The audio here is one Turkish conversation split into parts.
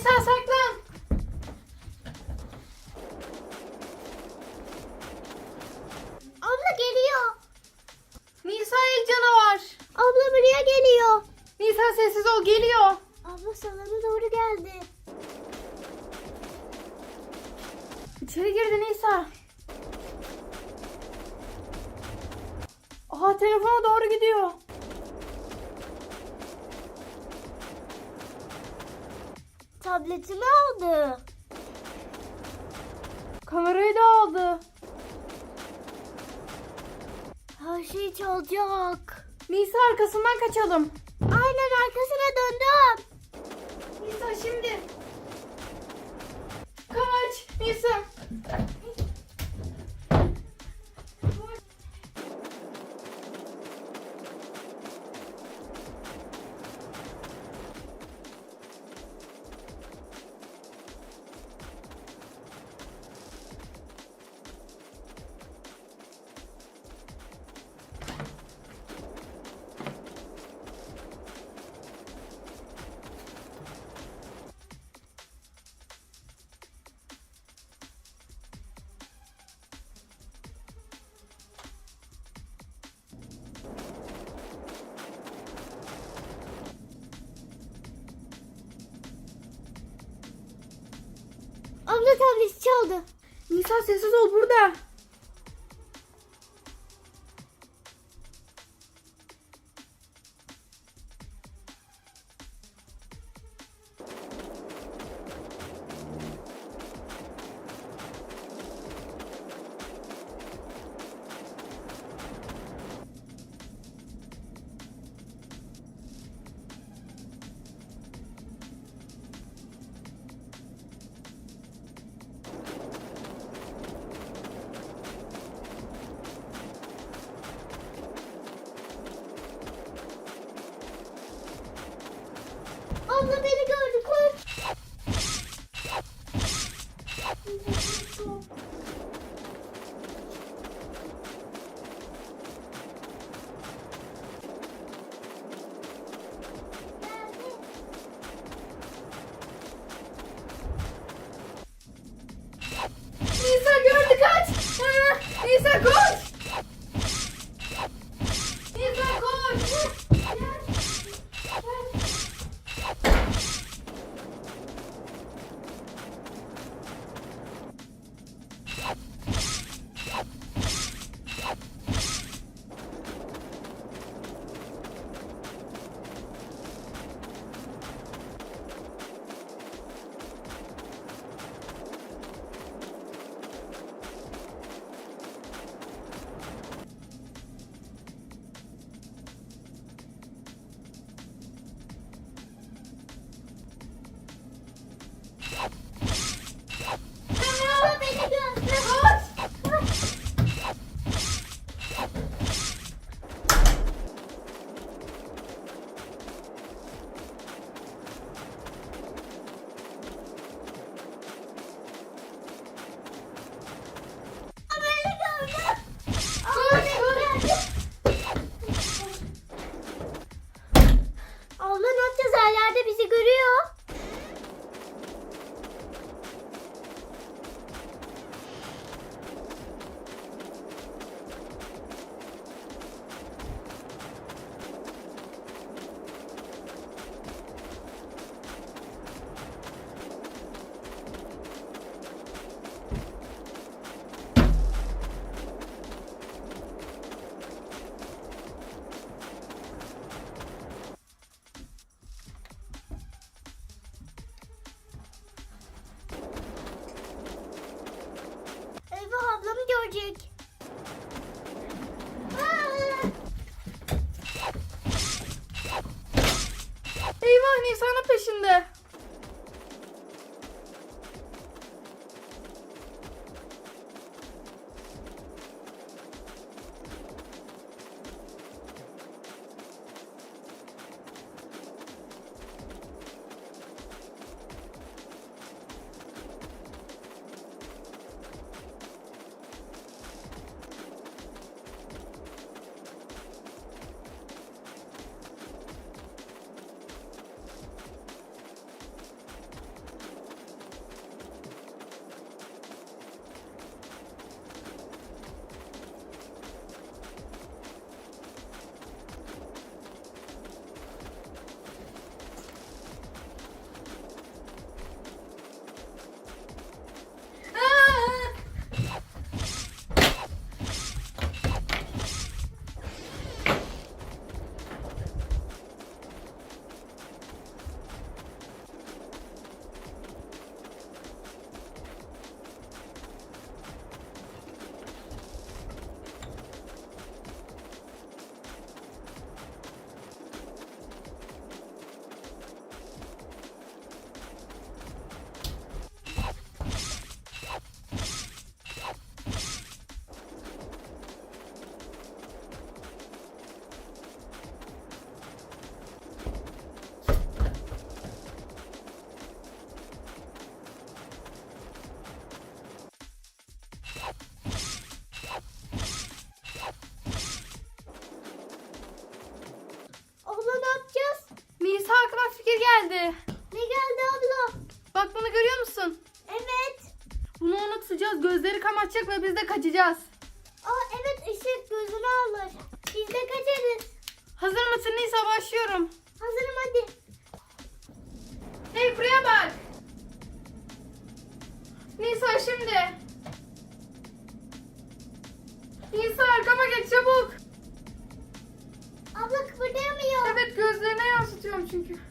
Nisa saklan. Abla geliyor. Nisa el canavar. Abla buraya geliyor. Nisa sessiz ol geliyor. Abla salona doğru geldi. İçeri girdi Nisa. Aha telefona doğru gidiyor. Tabletimi aldı. Kamerayı da aldı. Her şey çalacak. Nisa arkasından kaçalım. Aynen arkasına döndüm. Nisa şimdi. Kaç Nisa. Abla tableti çaldı. Nisa sessiz ol burada. Nisa'nın peşinde. Geldi. Ne geldi abla? Bak bunu görüyor musun? Evet. Bunu ona tutacağız. Gözleri kamaşacak ve biz de kaçacağız. Aa evet ışık gözünü alır. Biz de kaçarız. Hazır mısın Nisa? Başlıyorum. Hazırım hadi. Hey buraya bak. Nisa şimdi. Nisa arkama geç çabuk. Abla kıpırdayamıyor. Evet gözlerine yansıtıyorum çünkü.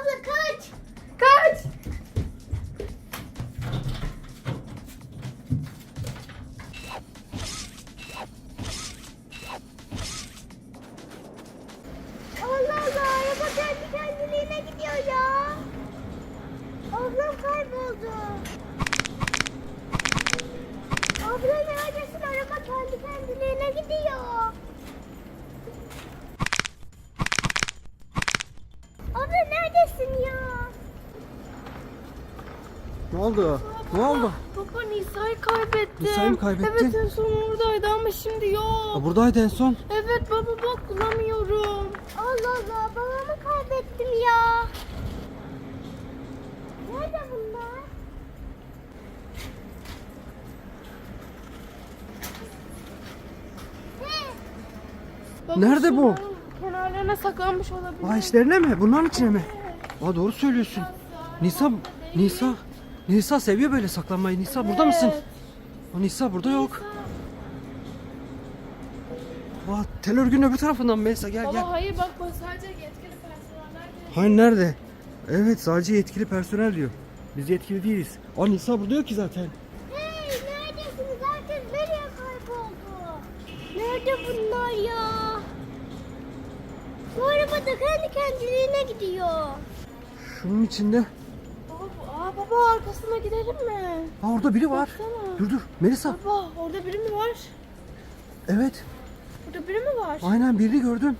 Abla kaç. Kaç. Allah Allah araba kendi kendiliğine gidiyor ya. Ablam kayboldu. Abla neredesin? Araba kendi kendiliğine gidiyor. Ne oldu? Ne oldu? Baba Nisa'yı kaybettim. Nisa'yı mı kaybettin? Evet en son oradaydı ama şimdi yok. Ha, buradaydı en son. Evet baba bak bulamıyorum. Allah Allah babamı kaybettim ya. Nerede bunlar? Baba, Nerede bu? Kenarlarına saklanmış olabilir. Aa içlerine mi? Bunların içine mi? Aa doğru söylüyorsun. Nisa, Nisa, Nisa seviyor böyle saklanmayı. Nisa burada mısın? Aa, Nisa burada yok. Aa tel örgünün öbür tarafından Melisa gel Baba gel. hayır bak bu sadece yetkili personeller gerekiyor. Hayır nerede? Evet sadece yetkili personel diyor. Biz yetkili değiliz. Aa Nisa burada yok ki zaten. hey neredesiniz? Herkes nereye kayboldu? Nerede bunlar ya? Bu araba da kendi kendiliğine gidiyor. Şunun içinde. Baba, bu- aa, baba arkasına gidelim mi? Aa orada biri var. Baksana. Dur dur Melisa. Baba orada biri mi var? Evet Burada biri mi var? aynen birini gördüm.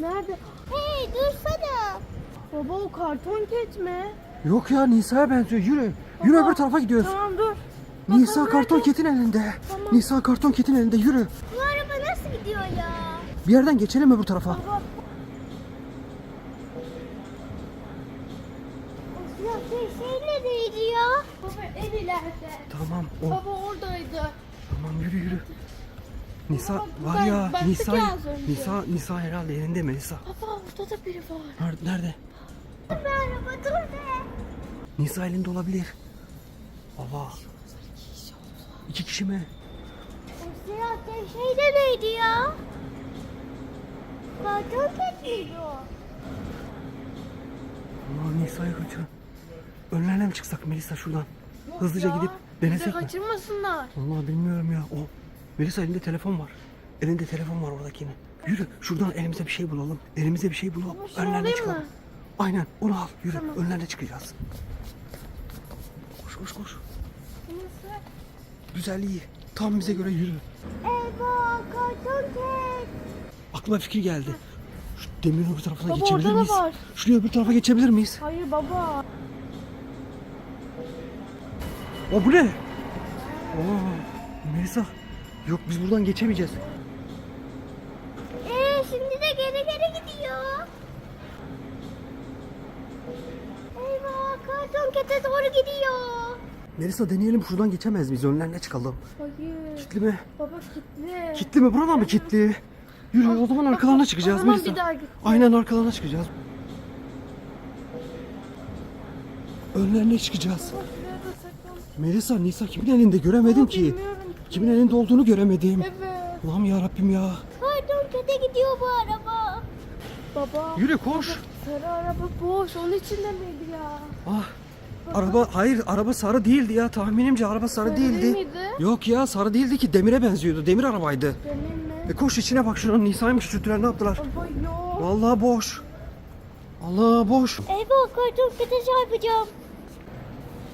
Nerede? Hey dursana. Baba o karton ket mi? Yok ya Nisa'ya benziyor. Yürü. Yürü Baba, öbür tarafa gidiyoruz. Tamam dur. Nisa Bakalım karton nerede? ketin elinde. Tamam. Nisa karton ketin elinde yürü. Bu araba nasıl gidiyor ya? Bir yerden geçelim öbür tarafa. Baba ileride. Tamam o. Baba oradaydı. Tamam yürü yürü. Nisa Baba, var ya ben- Nisa ya. Nisa Nisa herhalde elinde mi Nisa? Baba orada da biri var. Nerede? nerede? Dur be araba dur be. Nisa elinde olabilir. Baba. İki kişi mi? Siyah şey de neydi ya? Ket miydi o? Aman Nisa'ya kaçıyor. Önlerine mi çıksak Melisa şuradan? Hızlıca Ya, gidip denesek mi? kaçırmasınlar. Vallahi bilmiyorum ya. O Melisa elinde telefon var. Elinde telefon var oradakinin. Yürü şuradan elimize bir şey bulalım. Elimize bir şey bulalım. Ama Önlerine çıkalım. mı? Aynen onu al. Yürü Tamam. önlerine çıkacağız. Koş koş koş. Güzel iyi. Tam bize göre yürü. Eyvah karton ket. Aklıma fikir geldi. Şu demirin öbür tarafına Baba, geçebilir orada da miyiz? var. Şuraya öbür tarafa geçebilir miyiz? Hayır baba. O bu ne? Oo, Melisa. Yok biz buradan geçemeyeceğiz. Ee şimdi de geri geri gidiyor. Eyvah karton kete doğru gidiyor. Melisa deneyelim şuradan geçemez miyiz? Önlerine çıkalım. Hayır. Kitli mi? Baba kilitli. Kitli mi? Buradan mı kitli? Yürü o zaman arkalarına çıkacağız Melisa. bir daha git. Aynen arkalarına çıkacağız. Önlerine çıkacağız. Baba. Melisa, Nisa kimin elinde göremedim Baba, ki. Kimin elinde olduğunu göremedim. Evet. Allah'ım ya Rabbim ya. Karton kete gidiyor bu araba. Baba. Yürü koş. Sarı araba boş. Onun içinde miydi ya? Ah. Araba hayır araba sarı değildi ya tahminimce araba sarı, Sarı değildi. değil miydi? Yok ya sarı değildi ki demire benziyordu. Demir arabaydı. Benim mi? E koş içine bak şunun Nisa'ymış küçülttüler ne yaptılar? Baba yok. Vallahi boş. Allah boş. Eyvah karton kete çarpacağım.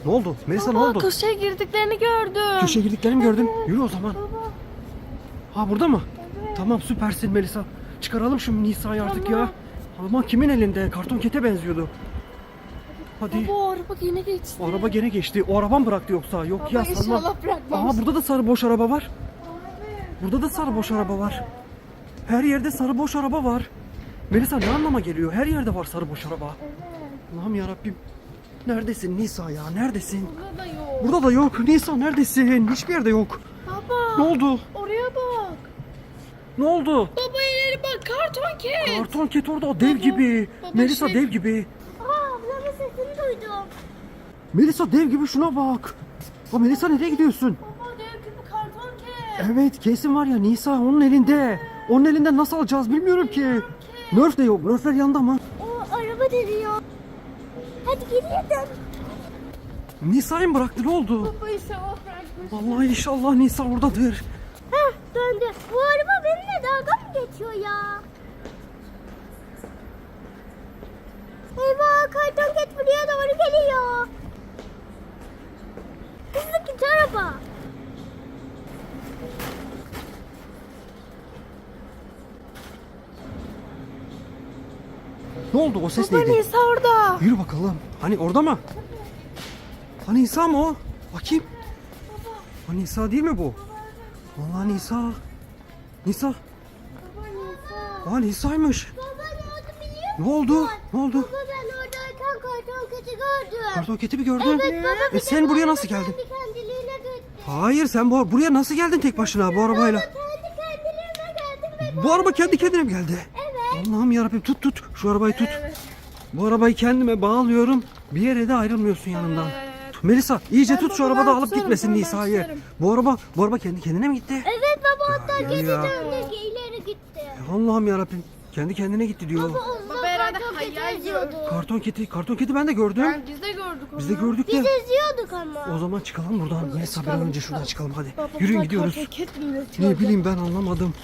Ne oldu? Melisa ne Baba oldu? köşeye girdiklerini gördüm. Köşeye girdiklerini gördün. Evet. Yürü o zaman. Baba. Ha burada mı? Evet. Tamam süpersin Melisa. Çıkaralım şu Nisa'yı artık Tamam. ya. Ama kimin elinde? Karton kete benziyordu. Hadi. Baba o araba yine geçti. O araba gene geçti. O araba mı bıraktı yoksa? Yok Baba ya sanmam. inşallah bırakmaz. Aha burada da sarı boş araba var. Abi. Burada da sarı boş araba var. Her yerde sarı boş araba var. Melisa ne anlama geliyor? Her yerde var sarı boş araba. Evet. Allah'ım yarabbim. Neredesin Nisa ya? Neredesin? Burada da yok. Burada da yok. Nisa neredesin? Hiçbir yerde yok. Baba. Ne oldu? Oraya bak. Ne oldu? Baba ileri bak karton ket. Karton ket orada o dev Baba, gibi. baba Melisa şey- dev gibi. Aa ablamın sesini duydum. Melisa dev gibi şuna bak. O Melisa nereye gidiyorsun? Baba dev gibi karton ket. Evet kesin var ya Nisa onun elinde. Onun elinden nasıl alacağız bilmiyorum ki. Nerf de yok. Nerfler yanında mı? O araba dönüyor. Hadi geriye dön. Nisa'yı mı bıraktı ne oldu? Baba inşallah bırakmış. Vallahi inşallah Nisa oradadır. Heh döndü. Bu araba benimle dalga mı geçiyor ya? Eyvah karton ket buraya doğru geliyor. Hızlı git araba. Oldu o ses Baba neydi? Nisa orada. Yürü bakalım. Hani orada mı? Hani Nisa mı o? Bakayım. Hani Nisa değil mi bu? Vallahi Nisa. Nisa. Baba Nisa. Aa Nisa'ymış. Baba ne oldu biliyor Ne oldu? Ne oldu? Baba ben oradayken karton keti gördüm. Karton keti mi gördün? Evet baba E sen bu buraya nasıl geldin? Kendi kendiliğine gitti. Hayır sen bu, buraya nasıl geldin tek başına bu arabayla? Kendi kendiliğine geldim Bu araba kendi kendine mi geldi? Evet. Allah'ım yarabbim tut tut. Şu arabayı tut. Evet. Bu arabayı kendime bağlıyorum. Bir yere de ayrılmıyorsun yanından. Evet. Melisa iyice Ben tut şu arabada alıp gitmesin Nisa'yı. Bu araba bu araba kendi kendine mi gitti? Evet baba hatta Ya, ya. döndü ileri gitti. Allah'ım yarabbim. Kendi kendine gitti diyor. Baba Baba herhalde hayal eziyordu. Karton keti, karton keti ben de gördüm. Ben, biz de gördük onu. Biz de gördük Biz de. eziyorduk ama. O zaman çıkalım buradan. Melisa bir an önce şuradan çıkalım. hadi. Baba, Yürüyün gidiyoruz. Ne bileyim ben anlamadım.